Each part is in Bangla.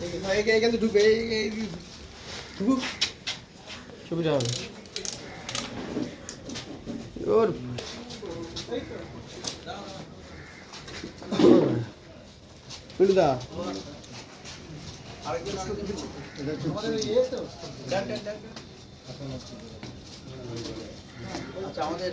এখানে এই ঢুক সুবিধা হবে ওর আচ্ছা আমাদের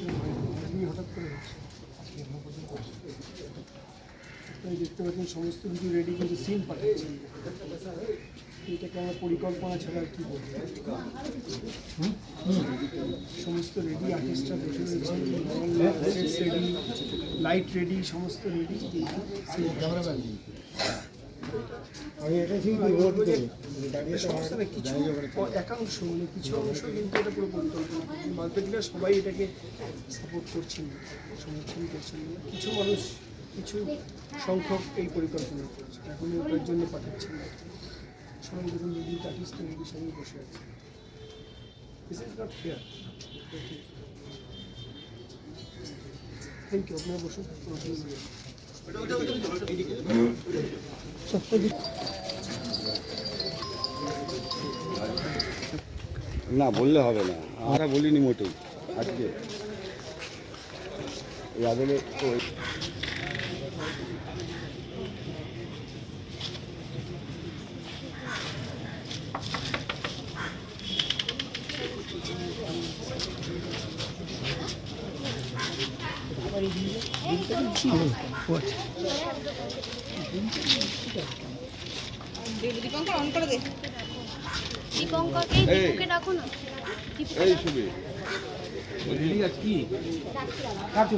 হঠাৎ করে দেখতে পাচ্ছেন, সমস্ত কিছু রেডি কিন্তু সিন পাঠাচ্ছেন এটাকে আমার পরিকল্পনা ছাড়া আর কি বলব? সমস্ত রেডি আর্টিস্টরা বসে রয়েছে লাইট রেডি সমস্ত রেডি আমি এটা ঠিক রিপোর্ট করি সমস্ত না কিছু একাংশ মানে কিছু অংশ কিন্তু এটা পুরো পরিকল্পনা সবাই এটাকে সাপোর্ট করছেন সমর্থন করছেন না। কিছু মানুষ কিছু সংখ্যক এই পরিকল্পনা করছে এখন ওটার জন্য পাঠাচ্ছেন না। সবাই দেখুন যদি আর্টিস্ট রেডির সঙ্গে বসে আছে this is not fair thank you আপনারা বসুন না বললে হবে না। আমরা বলিনি মোটেই আজকে। দীপঙ্কর অন করে দে। দীপঙ্করকে দীপুকে ডাকো না এই ডাকো।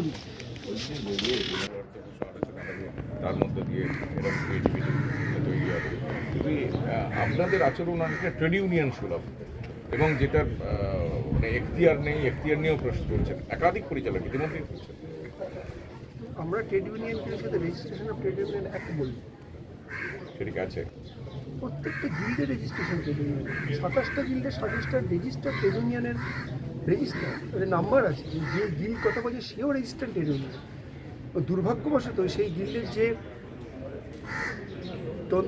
তার মধ্যে দিয়ে এরকম তৈরি হবে। তুমি আপনাদের আচরণ অনেকটা ট্রেড ইউনিয়ন সুলভ। এবং যেটার মানে এখতিয়ার নেই এখতিয়ার নিয়েও প্রশ্ন করছেন। একাধিক পরিচালক ইতিমধ্যেই করছেন। আমরা ট্রেড ইউনিয়নকে সাথে registration of trade union act বলি। ঠিক আছে প্রত্যেকটা গিল্ডের রেজিস্ট্রেশন ট্রেড ইউনিয়ন সাতাশটা গিল্ডের সাতাশটা রেজিস্টার ট্রেড ইউনিয়নের রেজিস্টার নাম্বার আছে। যে গিল্ড কথা বলছে, সেও রেজিস্টার ট্রেড ইউনিয়ন দুর্ভাগ্যবশত সেই গিল্ডের যে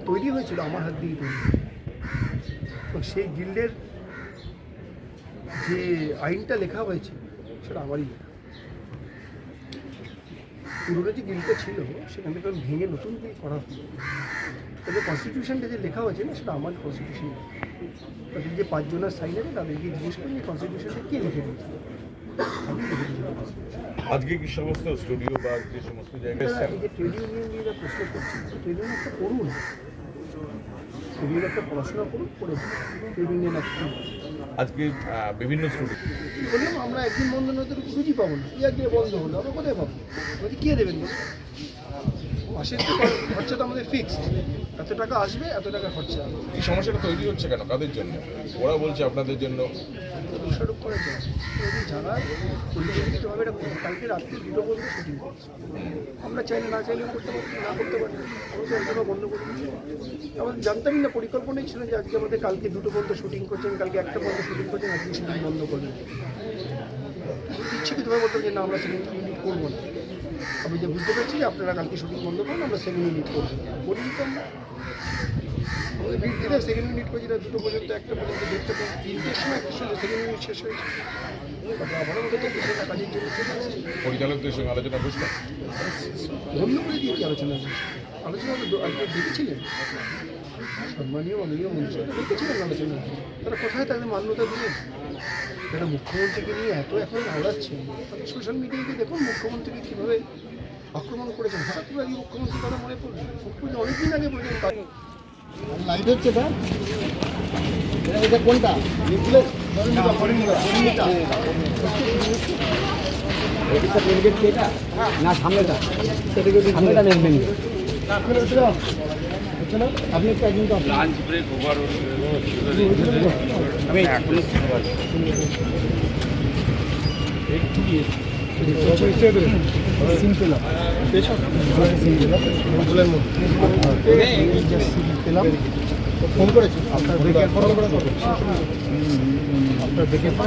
তৈরি হয়েছিল, আমার হাত দিয়ে তৈরি সেই গিল্ডের যে আইনটা লেখা হয়েছে, সেটা আমারই পুরোনো যে গিল্ডটা ছিল সেখান থেকে আমি ভেঙে নতুন গিল্ড করা হলো। তবে কনস্টিটিউশনটা যে লেখা হয়েছে না সেটা আমার কনস্টিটিউশন তাদের যে পাঁচজনের সাইন আছে তাদেরকে জিজ্ঞেস করি কনস্টিটিউশনটা কে লিখে দিয়েছে। আজকে কি সমস্ত স্টুডিও বা যে সমস্ত জায়গায় এই যে ট্রেড ইউনিয়ন নিয়ে যা প্রশ্ন করছেন ট্রেড ইউনিয়ন একটা করুন। ট্রেড একটা পড়াশোনা করুন করে একটা আজকে বিভিন্ন স্টুডিও বললাম আমরা একদিন বন্ধ না তো খুঁজেই পাবো না। এই একদিন বন্ধ হলো আমরা কোথায় পাবো? বলছি কে দেবেন? মাসের খরচা তো আমাদের ফিক্সড এত টাকা আসবে এত টাকা খরচা হবে। এই সমস্যাটা তৈরি হচ্ছে কেন? কাদের জন্য? ওরা বলছে আপনাদের জন্য। দোষারোপ করা যায় যদি যারা পরিচালিতভাবে এটা কালকে রাত্রি দুটো পর্যন্ত শুটিং করছে। আমরা চাইলে না চাইলেও করতে পারি না করতে পারি আমরা বন্ধ করে দিচ্ছি আমাদের জানতামই না পরিকল্পনাই ছিল যে আজকে আমাদের কালকে দুটো পর্যন্ত শুটিং করছেন কালকে একটা পর্যন্ত শুটিং করছেন আজকে শুটিং বন্ধ করবেন। ইচ্ছাকৃতভাবে বলতাম যে না আমরা সেকেন্ড ইউনিট করব না। আমি যে বুঝতে পারছি যে আপনারা কালকে শুটিং বন্ধ করুন আমরা সেকেন্ড ইউনিট করব বলি তো। আমাদের দিলে সেকেন্ড ইউনিট করছি না দুটো পর্যন্ত একটা পর্যন্ত দেখতে পাই তিনটের সময় একটা সময় সেকেন্ড ইউনিট শেষ হয়েছে তো বিষয়টা কাজের জন্য চলে পরিচালকদের সঙ্গে আলোচনা বসবেন বন্ধ করে দিয়ে কি আলোচনা। হয়েছে আলোচনা আজকে দেখেছিলেন। সম্মানীয় মাননীয় মন্ত্রী দেখেছিলেন আলোচনা? তারা কোথায় তাদের মান্যতা দিলেন? যারা মুখ্যমন্ত্রীকে নিয়ে এত এখন আওড়াচ্ছেন সোশ্যাল মিডিয়ায় গিয়ে দেখুন মুখ্যমন্ত্রীকে কীভাবে আক্রমণ করেছেন। হঠাৎ করে আজকে মুখ্যমন্ত্রী কথা মনে পড়ল মুখ্যমন্ত্রী অনেকদিন আগে বলেছেন লাইট হচ্ছে এটা এটা- কোনটা না সামনেটা। সামনেটা main main lunch break over আমি এখনও সিম ফোন করেছি আপনার ব্রেকের পর আপনার ব্রেকের পর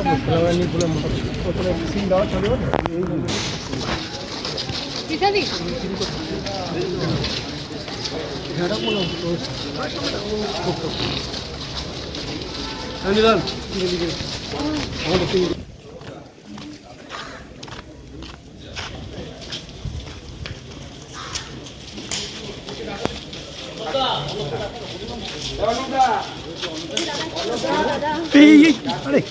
ফ্লাওয়ার নিয়ে ফুলের মতো ওখানে সিম দেওয়া চলবে না পৃথাদি কি করছ বুঝতে পারছ না যেটি এদিকে আয় তো আমাদের ক্যামেরা এসছে আমাদের ডিও আরে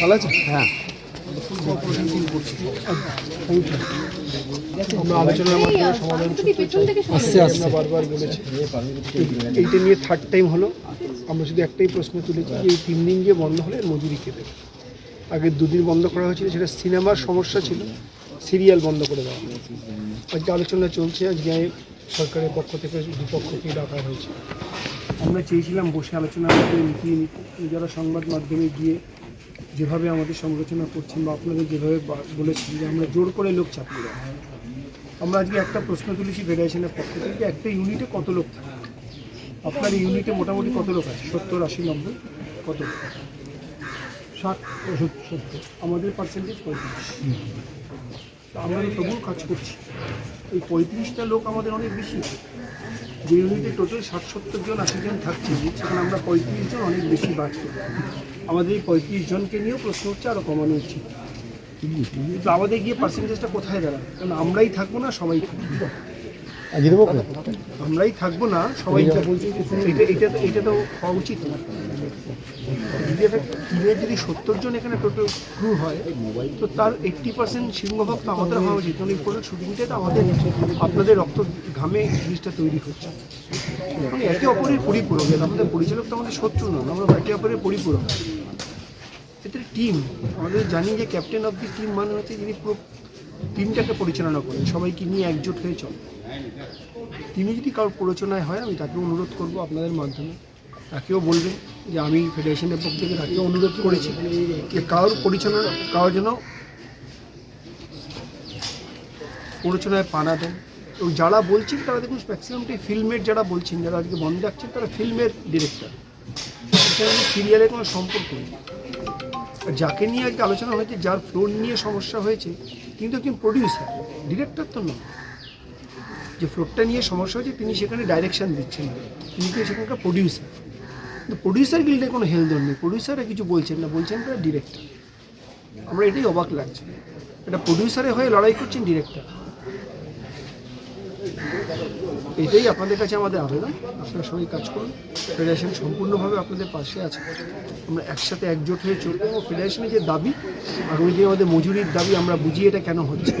ভালো আছে? হ্যাঁ। আমরা আলোচনার মাধ্যমে সমাধান তুমি পেছন থেকে সরে আসছে আসছে। বারবার বলেছি এইটা নিয়ে থার্ড টাইম হলো। আমরা শুধু একটাই প্রশ্ন তুলেছি যে এই তিন দিন যে বন্ধ হলে মজুরি কে দেবে? আগে দুদিন বন্ধ করা হয়েছিল সেটা সিনেমার সমস্যা ছিল। সিরিয়াল বন্ধ করে দেওয়া। আজকে আলোচনা চলছে, আজকে সরকারের পক্ষ থেকে দুপক্ষকে ডাকা হয়েছে। আমরা চেয়েছিলাম বসে আলোচনা করে মিটিয়ে নিতে যারা সংবাদ মাধ্যমে গিয়ে যেভাবে আমাদের সমালোচনা করছেন বা আপনাদের যেভাবে বলেছেন যে আমরা জোর করে লোক চাপিয়ে দেওয়া আমরা আজকে একটা প্রশ্ন তুলেছি ফেডারেশনের পক্ষ থেকে, একটা ইউনিটে কত লোক থাকে? আপনার ইউনিটে মোটামুটি কত লোক আছে? সত্তর, আশি, নব্বই? কত? লোক? ষাট, সত্তর আমাদের পার্সেন্টেজ পঁয়ত্রিশ। আমরা তবুও কাজ করছি। এই পঁয়ত্রিশটা লোক আমাদের অনেক বেশি। যে ইউনিটে টোটাল ষাট সত্তর জন আশি জন থাকছে সেখানে আমরা পঁয়ত্রিশ জন অনেক বেশি বাড়ছি। আমাদের এই পঁয়ত্রিশ জনকে নিয়েও প্রশ্ন হচ্ছে আরও কমানো উচিত। কিন্তু আমাদের গিয়ে পার্সেন্টেজটা কোথায় দাঁড়াবে? কারণ আমরাই থাকব না সবাই থাকবে। আমরাই থাকব না সবাই এটা এটা তো- এটা তো হওয়া উচিত। না টিমের যদি সত্তর জন এখানে টোটাল ক্রু হয়, তো তার এইট্টি পার্সেন্ট সিংহভাগ তো আমাদের হওয়া উচিত। কারণ এই পুরো শুটিংটা তো আমাদের, আপনাদের রক্ত ঘামে জিনিসটা তৈরি হচ্ছে। মানে একে অপরের পরিপূরক আমাদের পরিচালক তো আমাদের শত্রু নন, আমরা একে অপরের পরিপূরক। এটা টিম আমাদের জানি যে ক্যাপ্টেন অফ দি টিম মানে হচ্ছে যিনি পুরো টিমটাকে পরিচালনা করেন, সবাইকে নিয়ে একজোট হয়ে চলে। তিনি যদি কারোর প্ররোচনায় হয়, আমি তাকে অনুরোধ করব আপনাদের মাধ্যমে, তাকেও বলবেন। যে আমি ফেডারেশনের পক্ষ থেকে তাকেও অনুরোধ করেছি যে কারোর পরিচালনা, কারোর যেন প্ররোচনায় পানা দেন। এবং যারা বলছেন তারা দেখুন ম্যাক্সিমামটাই ফিল্মের যারা বলছেন, যারা আজকে বন্ধ রাখছেন, তারা ফিল্মের ডিরেক্টর সিরিয়ালের কোনো সম্পর্ক নেই। আর যাকে নিয়ে আজকে আলোচনা হয়েছে, যার ফ্লোর নিয়ে সমস্যা হয়েছে তিনি তো একজন প্রডিউসার ডিরেক্টর তো নয়। যে ফ্লোরটা নিয়ে সমস্যা হয়েছে, তিনি সেখানে ডাইরেকশন দিচ্ছেন তিনি তো সেখানকার প্রডিউসার কিন্তু প্রডিউসার গিল্ডে কোনো হেলদোল নেই। প্রডিউসাররা কিছু বলছেন না, বলছেন তারা ডিরেক্টর আমরা এটাই অবাক লাগছে। এটা প্রডিউসারে হয়ে লড়াই করছেন ডিরেক্টর এটাই আপনাদের কাছে আমাদের আবেদন। আপনারা সবাই কাজ করুন। ফেডারেশন সম্পূর্ণভাবে আপনাদের পাশে আছে। আমরা একসাথে একজোট হয়ে চলবো। ফেডারেশনের যে দাবি, আগামী দিনে আমাদের মজুরির দাবি আমরা বুঝি এটা কেন হচ্ছে।